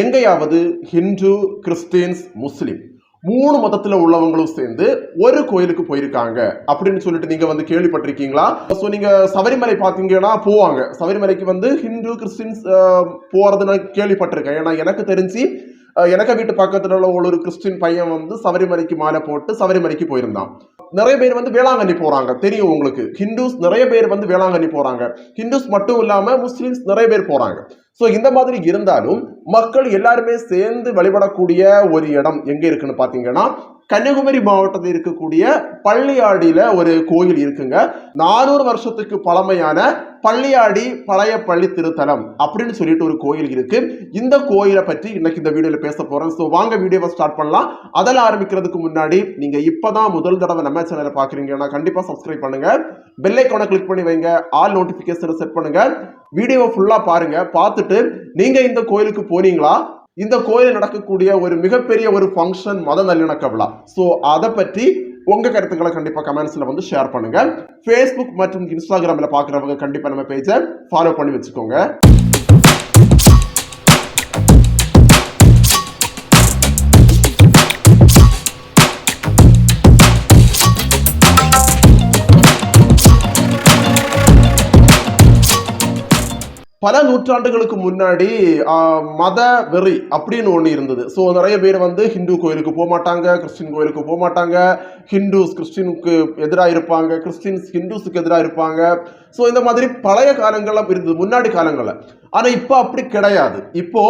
எங்கேயாவது ஹிந்து கிறிஸ்டின்ஸ் முஸ்லீம் மூணு மதத்துல உள்ளவங்களும் சேர்ந்து ஒரு கோயிலுக்கு போயிருக்காங்க அப்படின்னு சொல்லிட்டு நீங்க வந்து கேள்விப்பட்டிருக்கீங்களா? ஸோ நீங்க சபரிமலை பார்த்தீங்கன்னா போவாங்க. சபரிமலைக்கு வந்து ஹிந்து கிறிஸ்டின்ஸ் போறது நான் கேள்விப்பட்டிருக்கேன். ஏன்னா எனக்கு தெரிஞ்சு எனக்கு வீட்டு பக்கத்துல உள்ள ஒரு கிறிஸ்டின் பையன் வந்து சபரிமலைக்கு மாலை போட்டு சபரிமலைக்கு போயிருந்தான். நிறைய பேர் வந்து வேளாங்கண்ணி போறாங்க. தெரியும் உங்களுக்கு. ஹிந்துஸ் நிறைய பேர் வந்து வேளாங்கண்ணி போறாங்க. ஹிந்துஸ் மட்டும் இல்லாம முஸ்லிம்ஸ் நிறைய பேர் போறாங்க. ஸோ இந்த மாதிரி இருந்தாலும் மக்கள் எல்லாருமே சேர்ந்து வழிபடக்கூடிய ஒரு இடம் எங்கே இருக்குன்னு பார்த்தீங்கன்னா கன்னியாகுமரி மாவட்டத்தில் இருக்கக்கூடிய பள்ளியாடியில ஒரு கோயில் இருக்குங்க. நானூறு வருஷத்துக்கு பழமையான பள்ளியாடி பழைய பள்ளி திருத்தலம் அப்படின்னு சொல்லிட்டு ஒரு கோயில் இருக்கு. இந்த கோயிலை பற்றி இன்னைக்கு இந்த வீடியோல பேச போறேன். ஸோ வாங்க வீடியோவை ஸ்டார்ட் பண்ணலாம். அதில் ஆரம்பிக்கிறதுக்கு முன்னாடி நீங்க இப்பதான் முதல் தடவை நம்ம சேனலை பாக்குறீங்கன்னா கண்டிப்பா சப்ஸ்கிரைப் பண்ணுங்க. பெல்லைக்கான கிளிக் பண்ணி வைங்க. ஆல் நோட்டிபிகேஷனை செட் பண்ணுங்க. வீடியோவை ஃபுல்லாக பாருங்க. பார்த்துட்டு நீங்கள் இந்த கோயிலுக்கு போனீங்களா? இந்த கோயிலில் நடக்கக்கூடிய ஒரு மிகப்பெரிய ஒரு ஃபங்க்ஷன் மத நல்லிணக்க விழா. ஸோ அதை பற்றி உங்கள் கருத்துக்களை கண்டிப்பாக கமெண்ட்ஸில் வந்து ஷேர் பண்ணுங்கள் ஃபேஸ்புக் மற்றும் இன்ஸ்டாகிராமில் பார்க்குறவங்க கண்டிப்பாக நம்ம பேஜை ஃபாலோ பண்ணி வச்சுக்கோங்க. பல நூற்றாண்டுகளுக்கு முன்னாடி மத வெறி அப்படின்னு ஒன்று இருந்தது. ஸோ நிறைய பேர் வந்து ஹிந்து கோயிலுக்கு போக மாட்டாங்க கிறிஸ்டின் கோயிலுக்கு போக மாட்டாங்க. ஹிந்துஸ் கிறிஸ்டினுக்கு எதிராக இருப்பாங்க கிறிஸ்டின்ஸ் ஹிந்துஸுக்கு எதிராக இருப்பாங்க. ஸோ இந்த மாதிரி பழைய காலங்களில் இருந்தது முன்னாடி காலங்களில். ஆனால் இப்போ அப்படி கிடையாது. இப்போ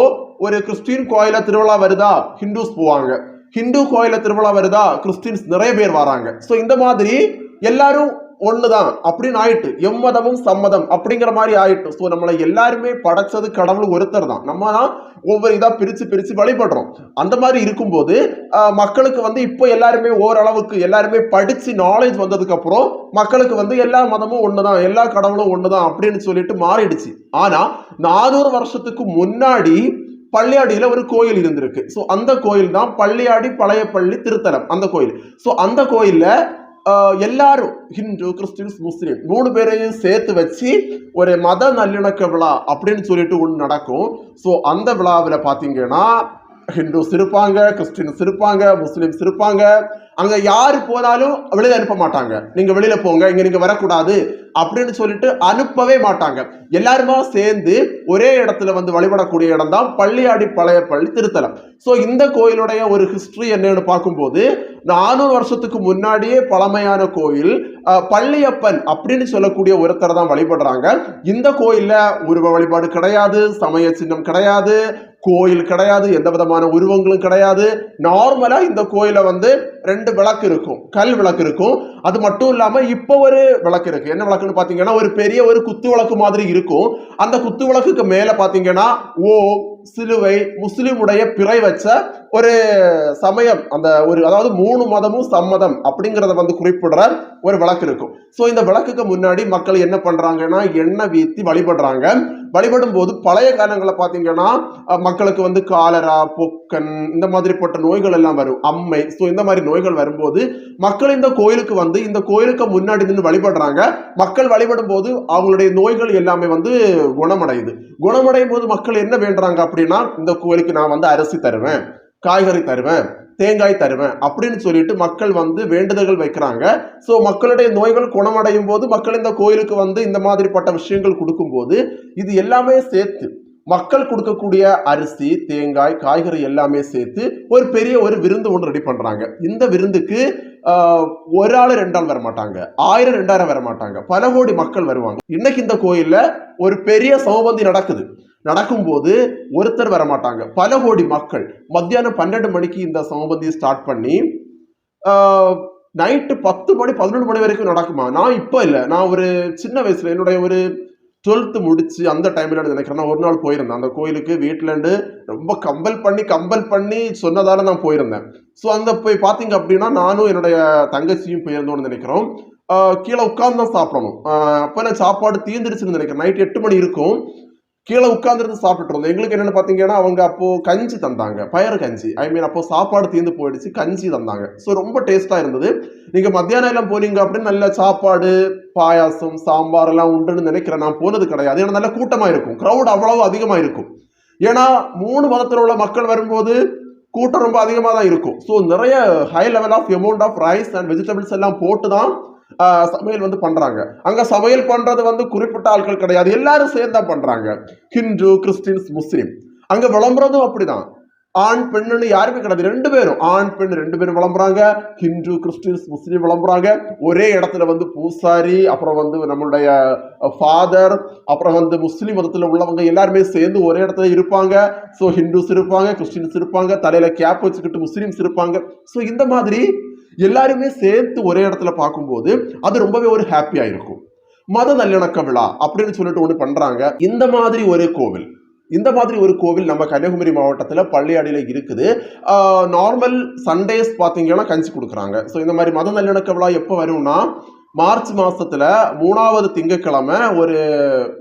ஒரு கிறிஸ்டின் கோயில திருவிழா வருதா? ஹிந்துஸ் போவாங்க. ஹிந்து கோயில திருவிழா வருதா? கிறிஸ்டின்ஸ் நிறைய பேர் வராங்க. ஸோ இந்த மாதிரி எல்லாரும் ஒண்ணுதான். அப்படின்னு ஆயிட்டு எம்மதமும் சம்மதம் அப்படிங்கிற மாதிரி ஆயிட்டு. ஸோ நம்மளை எல்லாருமே படைச்சது கடவுள் ஒருத்தர் தான். நம்ம தான் ஒவ்வொரு இதாக பிரிச்சு பிரிச்சு வழிபடுறோம். அந்த மாதிரி இருக்கும்போது மக்களுக்கு வந்து இப்போ எல்லாருமே ஓரளவுக்கு எல்லாருமே படிச்சு நாலேஜ் வந்ததுக்கு அப்புறம் மக்களுக்கு வந்து எல்லா மதமும் ஒண்ணுதான் எல்லா கடவுளும் ஒண்ணுதான் அப்படின்னு சொல்லிட்டு மாறிடுச்சு. ஆனா நானூறு வருஷத்துக்கு முன்னாடி பள்ளியாடியில் ஒரு கோயில் இருந்திருக்கு. ஸோ அந்த கோயில் தான் பள்ளியாடி பழைய பள்ளி திருத்தலம் அந்த கோயில். ஸோ அந்த கோயிலில் எல்லாரும் ஹிந்து கிறிஸ்டின்ஸ் முஸ்லீம் மூணு பேரையும் சேர்த்து வச்சு ஒரு மத நல்லிணக்க விழா அப்படின்னு சொல்லிட்டு ஒன்று நடக்கும் ஸோ அந்த விழாவில் பார்த்தீங்கன்னா ஹிந்துஸ் இருப்பாங்க கிறிஸ்டின்ஸ் இருப்பாங்க முஸ்லீம்ஸ் இருப்பாங்க அங்கே யார் போனாலும் வெளியில் அனுப்ப மாட்டாங்க நீங்கள் வெளியில் போங்க இங்கே நீங்கள் வரக்கூடாது அப்படின்னு சொல்லிட்டு அனுப்பவே மாட்டாங்க. எல்லாருமா சேர்ந்து ஒரே இடத்துல வந்து வழிபடக்கூடிய இடம் தான் பள்ளியாடி பழைய பள்ளி திருத்தலம். ஸோ இந்த கோயிலுடைய ஒரு ஹிஸ்டரி என்னன்னு பார்க்கும்போது நானூறு வருஷத்துக்கு முன்னாடியே பழமையான கோயில் பள்ளியப்பன் அப்படின்னு சொல்லக்கூடிய ஒருத்தரை தான் வழிபடுறாங்க. இந்த கோயிலில் உருவ வழிபாடு கிடையாது சமய சின்னம் கிடையாது கோயில் கிடையாது எந்த விதமான உருவங்களும் கிடையாது. நார்மலா இந்த கோயில வந்து ரெண்டு விளக்கு இருக்கும் கல் விளக்கு இருக்கும். அது மட்டும் இல்லாம இப்போ ஒரு விளக்கு இருக்கு. என்ன விளக்குன்னு பாத்தீங்கன்னா ஒரு பெரிய ஒரு குத்து விளக்கு மாதிரி இருக்கும். அந்த குத்து விளக்குக்கு மேல பாத்தீங்கன்னா ஓ சிலுவை முஸ்லிமுடைய பிறை வச்ச ஒரு சமயம் அந்த ஒரு அதாவது மூணு மதமும் சம்மதம் அப்படிங்கிறத வந்து குறிப்பிடுற ஒரு விளக்கு இருக்கும். ஸோ இந்த விளக்குக்கு முன்னாடி மக்கள் என்ன பண்றாங்கன்னா எண்ணெய் வீத்தி வழிபடுறாங்க. வழிபடும் போது பழைய காலங்களில் பார்த்தீங்கன்னா மக்களுக்கு வந்து காலரா பொக்கன் இந்த மாதிரிப்பட்ட நோய்கள் எல்லாம் வரும். அம்மை ஸோ இந்த மாதிரி நோய்கள் வரும்போது மக்கள் இந்த கோயிலுக்கு வந்து இந்த கோயிலுக்கு முன்னாடி நின்று வழிபடுறாங்க. மக்கள் வழிபடும் போது அவங்களுடைய நோய்கள் எல்லாமே வந்து குணமடையுது. குணமடையும் போது மக்கள் என்ன வேண்டுறாங்க அப்படின்னா இந்த கோயிலுக்கு நான் வந்து அரிசி தருவேன் காய்கறி தருவேன். தேங்காய் தருவேன் அப்படின்னு சொல்லிட்டு மக்கள் வந்து வேண்டுதல்கள் வைக்கிறாங்க. ஸோ மக்களுடைய நோய்கள் குணமடையும் போது மக்கள் இந்த கோயிலுக்கு வந்து இந்த மாதிரிப்பட்ட விஷயங்கள் கொடுக்கும்போது இது எல்லாமே சேர்த்து மக்கள் கொடுக்கக்கூடிய அரிசி தேங்காய் காய்கறி எல்லாமே சேர்த்து ஒரு பெரிய ஒரு விருந்து ஒன்று ரெடி பண்ணுறாங்க இந்த விருந்துக்கு ஒரு ஆள் ரெண்டு ஆள் வர மாட்டாங்க ஆயிரம் ரெண்டாயிரம் வர மாட்டாங்க பல கோடி மக்கள் வருவாங்க. இன்னைக்கு இந்த கோயிலில் ஒரு பெரிய சௌபந்தி நடக்குது. நடக்கும்போது ஒருத்தர் வர மாட்டாங்க பல கோடி மக்கள். மத்தியானம் பன்னெண்டு மணிக்கு இந்த சமபந்தி ஸ்டார்ட் பண்ணி நைட்டு பத்து மணி பதினொன்று மணி வரைக்கும் நடக்குமா? நான் இப்போ இல்லை. நான் ஒரு சின்ன வயசுல என்னுடைய ஒரு டுவெல்த்து முடிச்சு அந்த டைமில் நினைக்கிறேன். நான் ஒரு நாள் போயிருந்தேன். அந்த கோயிலுக்கு வீட்டிலேருந்து ரொம்ப கம்பல் பண்ணி கம்பல் பண்ணி சொன்னதால நான் போயிருந்தேன். ஸோ அந்த போய் பார்த்தீங்க அப்படின்னா நானும் என்னுடைய தங்கச்சியும் போயிருந்தோம்னு நினைக்கிறோம். கீழே உட்காந்து தான் சாப்பிடணும். அப்போ நான் சாப்பாடு தீர்ந்துருச்சுன்னு நினைக்கிறேன். நைட் எட்டு மணி இருக்கும். கீழே உட்காந்துருந்து சாப்பிட்டுட்டு இருந்தோம். எங்களுக்கு என்னென்னு பார்த்தீங்கன்னா அவங்க அப்போது கஞ்சி தந்தாங்க. பயறு கஞ்சி. ஐ மீன் அப்போது சாப்பாடு தீர்ந்து போயிடுச்சு கஞ்சி தந்தாங்க. ஸோ ரொம்ப டேஸ்ட்டாக இருந்தது. நீங்கள் மத்தியானம் எல்லாம் போனீங்க அப்படின்னு நல்ல சாப்பாடு பாயாசம் சாம்பார் எல்லாம் உண்டுன்னு நினைக்கிறேன் நான் போனது கிடையாது. ஏன்னா நல்ல கூட்டமாக இருக்கும். க்ரௌட் அவ்வளவு அதிகமாக இருக்கும். ஏன்னா மூணு மதத்தில் உள்ள மக்கள் வரும்போது கூட்டம் ரொம்ப அதிகமாக தான் இருக்கும். ஸோ நிறைய high level of amount of rice and vegetables எல்லாம் போட்டு தான் சமையல் வந்து பண்றாங்க. அங்க சமையல் பண்றது வந்து குறிப்பிட்ட ஆட்கள் கிடையாது. எல்லாரும் சேர்ந்து தான் பண்றாங்க. Hindu Christians Muslim. அங்க விளம்புறதும் அப்படிதான். ஆண் பெண்ணுன்னு யாருமே கிடையாது. ரெண்டு பேரும். ஆண் பெண் ரெண்டு பேரும் விளம்புறாங்க. ஹிந்து கிறிஸ்டின்ஸ் முஸ்லீம் விளம்புறாங்க. ஒரே இடத்துல வந்து பூசாரி அப்புறம் வந்து நம்மளுடைய ஃபாதர் அப்புறம் வந்து முஸ்லீம் மதத்தில் உள்ளவங்க எல்லாருமே சேர்ந்து ஒரே இடத்துல இருப்பாங்க. ஸோ ஹிந்துஸ் இருப்பாங்க கிறிஸ்டின்ஸ் இருப்பாங்க. தலையில கேப் வச்சுக்கிட்டு முஸ்லீம்ஸ் இருப்பாங்க. ஸோ இந்த மாதிரி எல்லாருமே சேர்த்து ஒரே இடத்துல பார்க்கும்போது அது ரொம்பவே ஒரு ஹாப்பியாக இருக்கும் மத நல்லிணக்க விழா அப்படின்னு சொல்லிட்டு ஒன்று பண்ணுறாங்க இந்த மாதிரி ஒரு கோவில் இந்த மாதிரி ஒரு கோவில் நம்ம கன்னியாகுமரி மாவட்டத்தில் பள்ளியாடியில் இருக்குது. நார்மல் சண்டேஸ் பார்த்தீங்கன்னா கஞ்சி கொடுக்குறாங்க. ஸோ இந்த மாதிரி மத நல்லிணக்க விழா எப்போ வரும்னா மார்ச் மாதத்தில் மூணாவது திங்கக்கிழமை ஒரு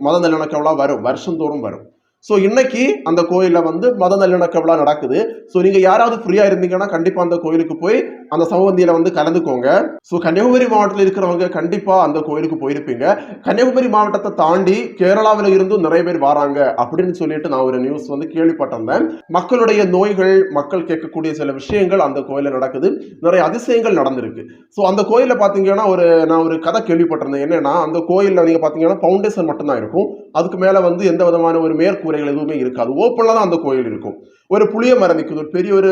மத நல்லிணக்க விழா வரும் வருஷந்தோறும் வரும். ஸோ இன்னைக்கு அந்த கோயிலில் வந்து மத நல்லிணக்க விழா நடக்குது. ஸோ நீங்கள் யாராவது ஃப்ரீயாக இருந்தீங்கன்னா கண்டிப்பாக அந்த கோயிலுக்கு போய் அந்த சமவந்தியில வந்து கலந்துக்கோங்க. ஸோ கன்னியாகுமரி மாவட்டத்தில் இருக்கிறவங்க கண்டிப்பாக அந்த கோயிலுக்கு போயிருப்பீங்க. கன்னியாகுமரி மாவட்டத்தை தாண்டி கேரளாவில் இருந்தும் நிறைய பேர் வராங்க அப்படின்னு சொல்லிட்டு நான் ஒரு நியூஸ் வந்து கேள்விப்பட்டிருந்தேன். மக்களுடைய நோய்கள் மக்கள் கேட்கக்கூடிய சில விஷயங்கள் அந்த கோயிலில் நடக்குது. நிறைய அதிசயங்கள் நடந்திருக்கு. ஸோ அந்த கோயிலில் பார்த்தீங்கன்னா ஒரு நான் ஒரு கதை கேள்விப்பட்டிருந்தேன். என்னன்னா அந்த கோயிலில் நீங்கள் பார்த்தீங்கன்னா ஃபவுண்டேஷன் மட்டும்தான் இருக்கும். அதுக்கு மேலே வந்து எந்த விதமான ஒரு மேற்கூரைகள் எதுவுமே இருக்காது. ஓப்பனில் தான் அந்த கோயில் இருக்கும். ஒரு புளிய மரம் நிற்குது ஒரு பெரிய ஒரு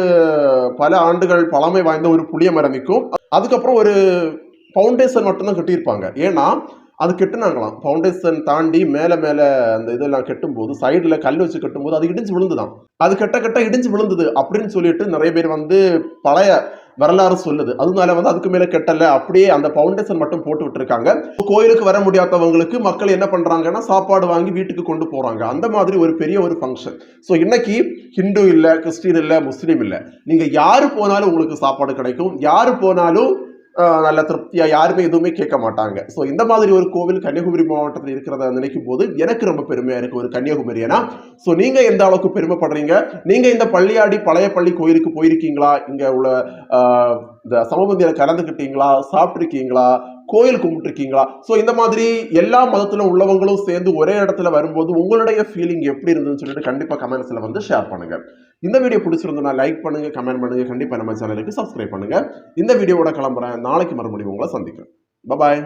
பல ஆண்டுகள் பழமை வாய்ந்த ஒரு புளிய மரம் அதுக்கப்புறம் ஒரு ஃபவுண்டேஷன் மட்டும்தான் கட்டியிருப்பாங்க. ஏன்னா அது கெட்டுனாங்களாம். ஃபவுண்டேஷன் தாண்டி மேலே மேலே அந்த இதெல்லாம் கெட்டும்போது சைடில் கல் வச்சு கட்டும்போது அது இடிஞ்சு விழுந்துதான். அது கெட்ட கெட்ட இடிஞ்சு விழுந்தது அப்படின்னு சொல்லிட்டு நிறைய பேர் வந்து பழைய வரலாறு சொல்லுது. அதனால வந்து அதுக்கு மேல கெட்டல. அப்படியே அந்த ஃபவுண்டேஷன் மட்டும் போட்டு விட்டுருக்காங்க. கோயிலுக்கு வர முடியாதவங்களுக்கு மக்கள் என்ன பண்றாங்கன்னா சாப்பாடு வாங்கி வீட்டுக்கு கொண்டு போறாங்க. அந்த மாதிரி ஒரு பெரிய ஒரு ஃபங்க்ஷன் ஸோ இன்னைக்கு ஹிந்து இல்லை கிறிஸ்டின் இல்லை முஸ்லீம் இல்லை. நீங்க யாரு போனாலும் உங்களுக்கு சாப்பாடு கிடைக்கும். யாரு போனாலும் நல்ல திருப்தியா யாருமே எதுவுமே கேட்க மாட்டாங்க. ஸோ இந்த மாதிரி ஒரு கோவில் கன்னியாகுமரி மாவட்டத்தில் இருக்கிறத நினைக்கும் போது எனக்கு ரொம்ப பெருமையா இருக்கு ஒரு கன்னியாகுமரி. ஏன்னா ஸோ நீங்க எந்த அளவுக்கு பெருமைப்படுறீங்க? நீங்க இந்த பள்ளியாடி பழைய பள்ளி கோயிலுக்கு போயிருக்கீங்களா? இங்க உள்ள இந்த சமபந்தியில கலந்துக்கிட்டீங்களா சாப்பிட்ருக்கீங்களா கோயில் கும்பிட்டுருக்கீங்களா? ஸோ இந்த மாதிரி எல்லா மதத்தில் உள்ளவங்களும் சேர்ந்து ஒரே இடத்துல வரும்போது உங்களுடைய ஃபீலிங் எப்படி இருந்ததுன்னு சொல்லிட்டு கண்டிப்பாக கமெண்ட்ஸில் வந்து ஷேர் பண்ணுங்க. இந்த வீடியோ பிடிச்சிருந்தோம்னா லைக் பண்ணுங்க கமெண்ட் பண்ணுங்க. கண்டிப்பாக நம்ம சேனலுக்கு சப்ஸ்கிரைப் பண்ணுங்க. இந்த வீடியோவோட கிளம்புறேன். நாளைக்கு மறுபடியும் உங்களை சந்திக்கிறேன். பாய்